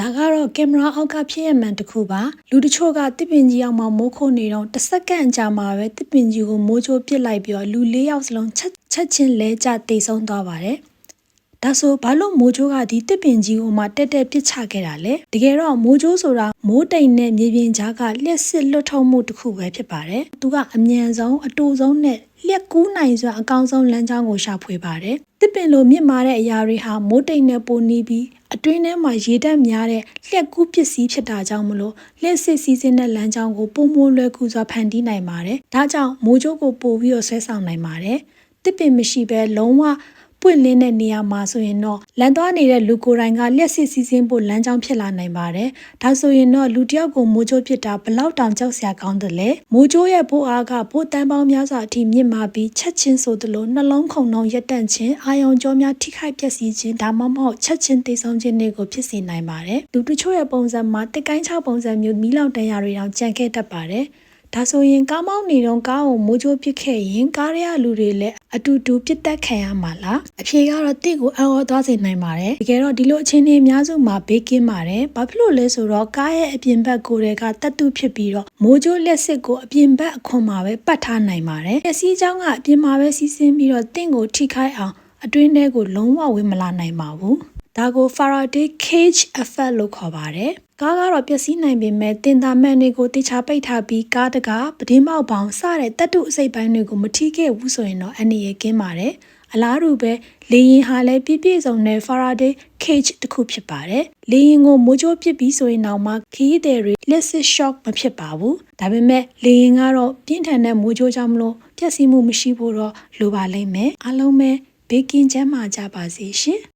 ဒါကတော့ကင်မရာအောက်ကဖြစ်ရမှန်တစ်ခုပါလူတချို့ကတစ်ပင်ကြီးအောင်မှမိုးခိုးနေတော့တစ်စက္ကန့်ကြာမှာပဲတစ်ပင်ကြီးကိုမိုးချိုးပစ်လိုက်ပြီးတော့လူ၄ယောက်စလုံးချက်ချက်ချင်းလဲကျတိတ်ဆုံးသွားပါတယ်ဒါဆိုဘာလို့မိုးချိုးကဒီတစ်ပင်ကြီးကိုမှတက်တက်ပစ်ချခဲ့တာလဲတကယ်တော့မိုးချိုးဆိုတာမိုးတိမ်နဲ့မြေပြင်ကြားကလျှက်စစ်လွတ်ထုံမှုတစ်ခုပဲဖြစ်ပါတယ်သူကအမြန်ဆုံးအတူဆုံးနဲ့လျက်ကူးနိုင်စွာအကောင်းဆုံးလမ်းကြောင်းကိုရှာဖွေပါတယ် တစ်ပင်လိုမြင့်မာတဲ့အရာတွေဟာမိုးတိမ်နဲ့ပိုနီးပြီးအတွင်းထဲမှာရေဓာတ်များတဲ့လျက်ကူးပစ္စည်းဖြစ်တာကြောင့်မလို့လျှက်စစ်စီးစင်းတဲ့လမ်းကြောင်းကိုပုံမိုးလွယ်ကူစွာဖန်တီးနိုင်ပါတယ်ဒါကြောင့်မိုးချိုးကိုပို့ပြီးတော့ဆွဲဆောင်နိုင်ပါတယ်တစ်ပင်မရှိဘဲလုံးဝ ပွင့်လင်းတဲ့နေရာမှာဆိုရင်တော့လမ်းသွားနေတဲ့လူကိုယ်တိုင်ကလျှက်စစ်စီးစင်းဖို့လမ်းကြောင်းဖြစ်လာနိုင်ပါတယ်။ဒါဆိုရင်တော့လူတစ်ယောက်ကိုမိုးချိုးပစ်တာဘလောက်တောင်ကြောက်စရာကောင်းတယ်လဲ။မိုးချိုးရဲ့ဘိုးအားကဘိုးတန်းပေါင်းများစွာအထိမြင့်မာပြီးချက်ချင်းဆိုသလိုနှလုံးခုန်နှုံရက်တန့်ခြင်းအာယုံကြောများထိခိုက်ပျက်စီးခြင်းဒါမှမဟုတ်ချက်ချင်းတိတ်ဆုံးခြင်းတွေကိုဖြစ်စေနိုင်ပါတယ်။လူတချို့ရဲ့ပုံစံမှာတစ်ကိုင်းချပုံစံမျိုးမီးလောင်တန်ရာတွေတောင်ကြံခဲ့တတ်ပါတယ်။ဒါဆိုရင်ကားမောင်းနေတော့ကားကိုမိုးချိုးပစ်ခဲ့ရင်ကားရရလူတွေလည်း အတူတူပြစ်တက်ခံရမှာလားအဖြေကတော့တိတ်ကိုအော်အော်သွားစေနိုင်ပါတယ်တကယ်တော့ဒီလိုအခြေအနေအများစုမှာဘေးကင်းပါတယ်ဘာဖြစ်လို့လဲဆိုတော့ကားရဲ့အပြင်ဘက်ကိုယ်တွေကတတ်တူဖြစ်ပြီးတော့မိုးချိုးလက်စစ်ကိုအပြင်ဘက်အခွန်မှာပဲပတ်ထားနိုင်ပါတယ်ပျက်စီးကြောင်းကအပြင်မှာပဲစီးဆင်းပြီးတော့တင့်ကိုထိခိုက်အောင်အတွင်းထဲကိုလုံးဝဝင်မလာနိုင်ပါဘူးဒါကို Faraday cage effect လို့ခေါ်ပါတယ်။ ကားကတော့ပျက်စီးနိုင်ပေမဲ့တင်တာမှန်တွေကိုတေချာပိတ်ထားပြီးကားတကားပဒင်းမောက်ပေါင်းစတဲ့တတ်တုအစိပ်ပိုင်းတွေကိုမထိခဲ့ဘူးဆိုရင်တော့အနေရကင်းပါတယ်။အလားတူပဲလေရင်ဟာလည်းပြည့်ပြည့်စုံတဲ့ Faraday cage တစ်ခုဖြစ်ပါတယ်။လေရင်ကိုမိုးကြိုးပစ်ပြီးဆိုရင်တော့မှခီးတဲ့တွေ electric shock မဖြစ်ပါဘူး။ဒါပေမဲ့လေရင်ကတော့ပြင်းထန်တဲ့မိုးကြိုးကြောင့်မလို့ပျက်စီးမှုမရှိဖို့တော့လိုပါလိမ့်မယ်။အားလုံးပဲဘေးကင်းချမ်းသာကြပါစေရှင်။